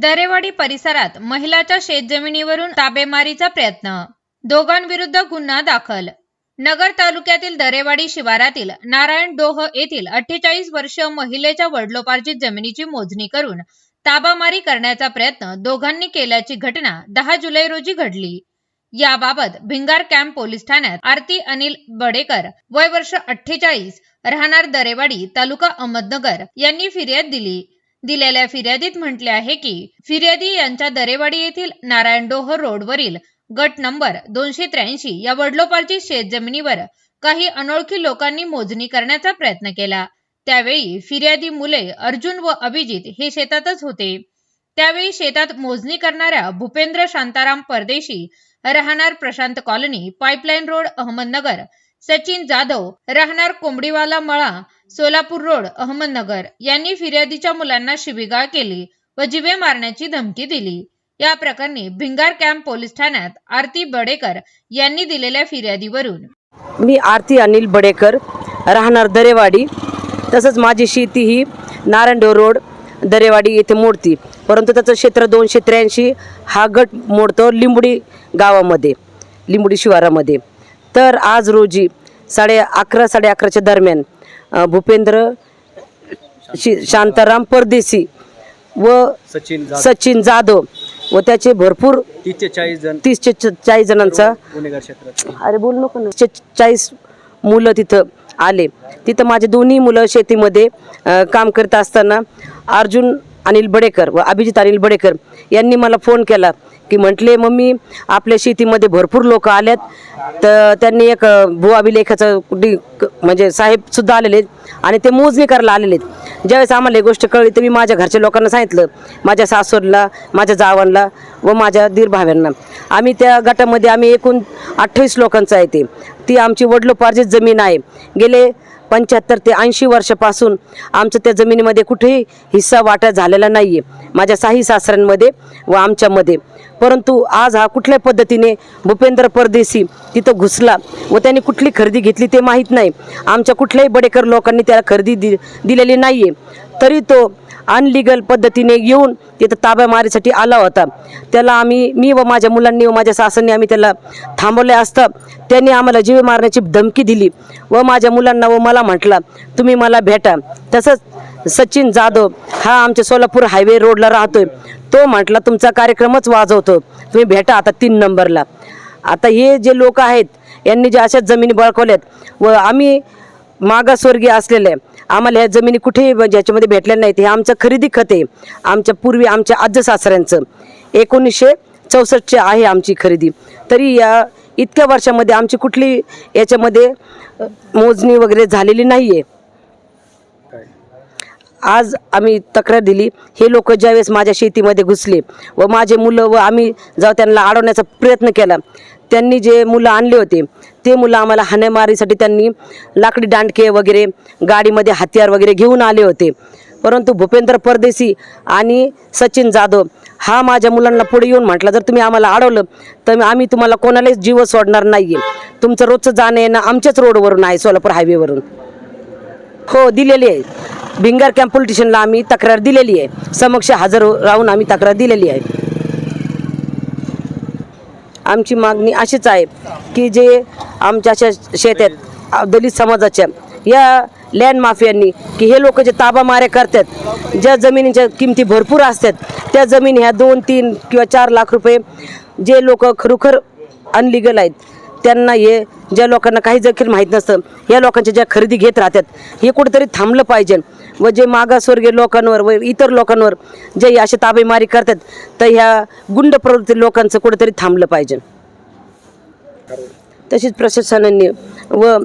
दरेवाडी परिसरात महिलाच्या शेतजमिनीवरून ताबेमारीचा प्रयत्न. दोघांविरुद्ध गुन्हा दाखल. नगर तालुक्यातील दरेवाडी शिवारातील नारायण डोह येथील अठ्ठेचाळीस वर्षीय महिलेच्या वडलोपार्जित जमिनीची मोजणी करून ताबामारी करण्याचा प्रयत्न दोघांनी केल्याची घटना दहा जुलै रोजी घडली. याबाबत भिंगार कॅम्प पोलीस ठाण्यात आरती अनिल बडेकर वय वर्ष अठ्ठेचाळीस राहणार दरेवाडी तालुका अहमदनगर यांनी फिर्याद दिली. दिलेल्या फिर्यादीत म्हटले आहे की फिर्यादी यांच्या दरेवाडी येथील नारायणडोह रोडवरील गट नंबर दोनशे त्र्याऐंशी या वडलोपार्जित शेतजमिनीवर काही अनोळखी लोकांनी मोजणी करण्याचा प्रयत्न केला. त्यावेळी फिर्यादी मुले अर्जुन व अभिजित हे शेतातच होते. त्यावेळी शेतात मोजणी करणाऱ्या भूपेंद्र शांताराम परदेशी राहणार Prashant colony pipeline road Ahmednagar Sachin Jadhav राहणार कोंबडीवाला मळा सोलापूर रोड अहमदनगर यांनी फिर्यादीच्या मुलांना शिबिगाळ केली व जिवे मारण्याची धमकी दिली. या प्रकरणी भिंगार कॅम्प पोलीस ठाण्यात आरती बडेकर यांनी दिलेल्या फिर्यादीवरून. मी आरती अनिल बडेकर राहणार दरेवाडी तसंच माझी शेती ही नारायणदेव रोड दरेवाडी येथे मोडती. परंतु त्याचं क्षेत्र दोनशे त्र्याऐंशी हा गट मोडतो लिंबडी गावामध्ये लिंबडी शिवारामध्ये. तर आज रोजी साडे अकरा साडे अकराच्या दरम्यान भूपेंद्र शांताराम परदेशी व सचिन जाधव. सचिन जाधव व त्याचे भरपूर तीस ते चाळीस जण. तीस ते चाळीस जणांचा अरे बोल नको ना. चाळीस मुलं तिथं आले. तिथं माझे दोन्ही मुलं शेतीमध्ये काम करत असताना अर्जुन अनिल बडेकर व अभिजित अनिल बडेकर यांनी मला फोन केला. की म्हटले मम्मी आपल्या शेतीमध्ये भरपूर लोक आल्यात. तर त्यांनी एक भू अभिलेखाचं डी क- म्हणजे साहेबसुद्धा आलेले आहेत आणि ते मोजणी करायला आलेले आहेत. ज्यावेळेस आम्हाला ही गोष्ट कळली तर मी माझ्या घरच्या लोकांना सांगितलं माझ्या सासूरला माझ्या जावांना व माझ्या दीरभाव्यांना आम्ही त्या गटामध्ये आम्ही एकूण अठ्ठावीस लोकांचं आहे ते. ती आमची वडलोपार्जित जमीन आहे. गेले पंच्याहत्तर ते ऐंशी वर्षापासून आमचं त्या जमिनीमध्ये कुठेही हिस्सा वाटा झालेला नाही आहे माझ्या साही सासऱ्यांमध्ये व आमच्यामध्ये. परंतु आज हा कुठल्या पद्धतीने भूपेंद्र परदेशी तिथं घुसला व त्यांनी कुठली खरेदी घेतली ते माहीत नाही. आमच्या कुठल्याही बडेकर लोकांनी त्याला खरेदी दि दिलेली नाही आहे तरी तो अनलिगल पद्धतीने येऊन तिथं ताब्यामारीसाठी आला होता. त्याला आम्ही मी व माझ्या मुलांनी व माझ्या सासरने आम्ही त्याला थांबवले असतं. त्यांनी आम्हाला जीव मारण्याची धमकी दिली व माझ्या मुलांना व मला म्हटला तुम्ही मला भेटा. तसंच सचिन जाधव हा आमच्या सोलापूर हायवे रोडला राहतोय. तो म्हटला तुमचा कार्यक्रमच वाजवतो. तुम्ही भेटा आता तीन नंबरला. आता हे जे लोक आहेत यांनी जे अशाच जमिनी बळकवल्यात व आम्ही मागासवर्गीय असलेले. आम्हाला ह्या जमिनी कुठेही म्हणजे ज्याच्यामध्ये ह्याच्यामध्ये भेटल्या नाहीत. हे आमचं खरेदी खत आहे. आमच्या पूर्वी आमच्या आज्ज सासऱ्यांचं. एकोणीसशे चौसष्टचे आहे आमची खरेदी. तरी या इतक्या वर्षामध्ये आमची कुठली याच्यामध्ये मोजणी वगैरे झालेली नाही आहे आज आम्ही तक्रार दिली. हे लोक ज्यावेळेस माझ्या शेतीमध्ये घुसले व माझे मुलं व आम्ही जेव्हा त्यांना अडवण्याचा प्रयत्न केला त्यांनी जे मुलं आणले होते ते मुलं आम्हाला हाण्यामारीसाठी त्यांनी लाकडी दांडके वगैरे गाडीमध्ये हत्यार वगैरे घेऊन आले होते. परंतु भूपेंद्र परदेशी आणि सचिन जाधव हा माझ्या मुलांना पुढे येऊन म्हटला जर तुम्ही आम्हाला अडवलं तर आम्ही तुम्हाला कोणालाच जीव सोडणार नाही आहे तुमचं रोजचं जाणं येणं आमच्याच रोडवरून आहे सोलापूर हायवेवरून. हो दिलेली आहे. भिंगार कॅम्प पोलिटिशनला आम्ही तक्रार दिलेली आहे. समक्ष हजर राहून आम्ही तक्रार दिलेली आहे. आमची मागणी अशीच आहे की जे आमच्या अशा शेतात दलित समाजाच्या या लँड माफियांनी की हे लोक जे ताबा मारे करतात ज्या जमिनीच्या किमती भरपूर असतात त्या जमिनी ह्या दोन तीन किंवा चार लाख रुपये जे लोक खरोखर अनलिगल आहेत त्यांना हे ज्या लोकांना काही देखील माहीत नसतं या लोकांच्या ज्या खरेदी घेत राहतात हे कुठेतरी थांबलं पाहिजे. व जे मागासवर्गीय लोकांवर व इतर लोकांवर जे असे ताबेमारी करतात तर ह्या गुंड प्रवृत्ती लोकांचं कुठेतरी थांबलं पाहिजे. तशीच प्रशासनाने व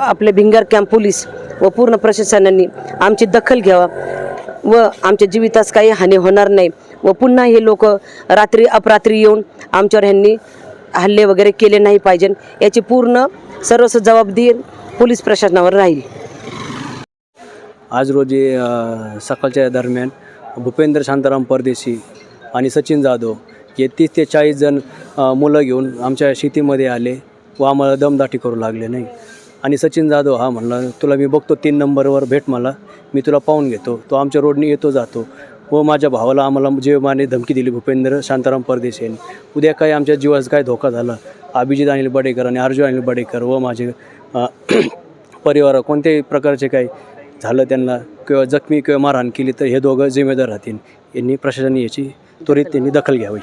आपले भिंगार कॅम्प पोलीस व पूर्ण प्रशासनाने आमची दखल घ्यावा व आमच्या जीवितास काही हानी होणार नाही व पुन्हा हे लोक रात्री अपरात्री येऊन आमच्यावर ह्यांनी हल्ले वगैरे केले नाही पाहिजे. याची पूर्ण सर्वस्व जबाबदारी पोलीस प्रशासनावर राहील. आज रोजी सकाळच्या दरम्यान भूपेंद्र शांताराम परदेशी आणि सचिन जाधव हे तीस ते चाळीस जण मुलं घेऊन आमच्या शेतीमध्ये आले व आम्हाला दमदाटी करू लागले नाही. आणि सचिन जाधव हा म्हणला तुला मी बघतो तीन नंबरवर भेट मला मी तुला पाहून घेतो. तो आमच्या रोडने येतो जातो व माझ्या भावाला आम्हाला जीवमाने धमकी दिली भूपेंद्र शांताराम परदेशी यांनी उद्या काही आमच्या जीवास काय धोका झाला? अभिजित अनिल बडेकर आणि अर्जुन अनिल बडेकर व माझे परिवारा परिवार कोणत्याही प्रकारचे काही झालं त्यांना किंवा जखमी किंवा मारहाण केली तर हे दोघं जिम्मेदार राहतील. यांनी प्रशासनाने याची त्वरित त्यांनी दखल घ्यावी.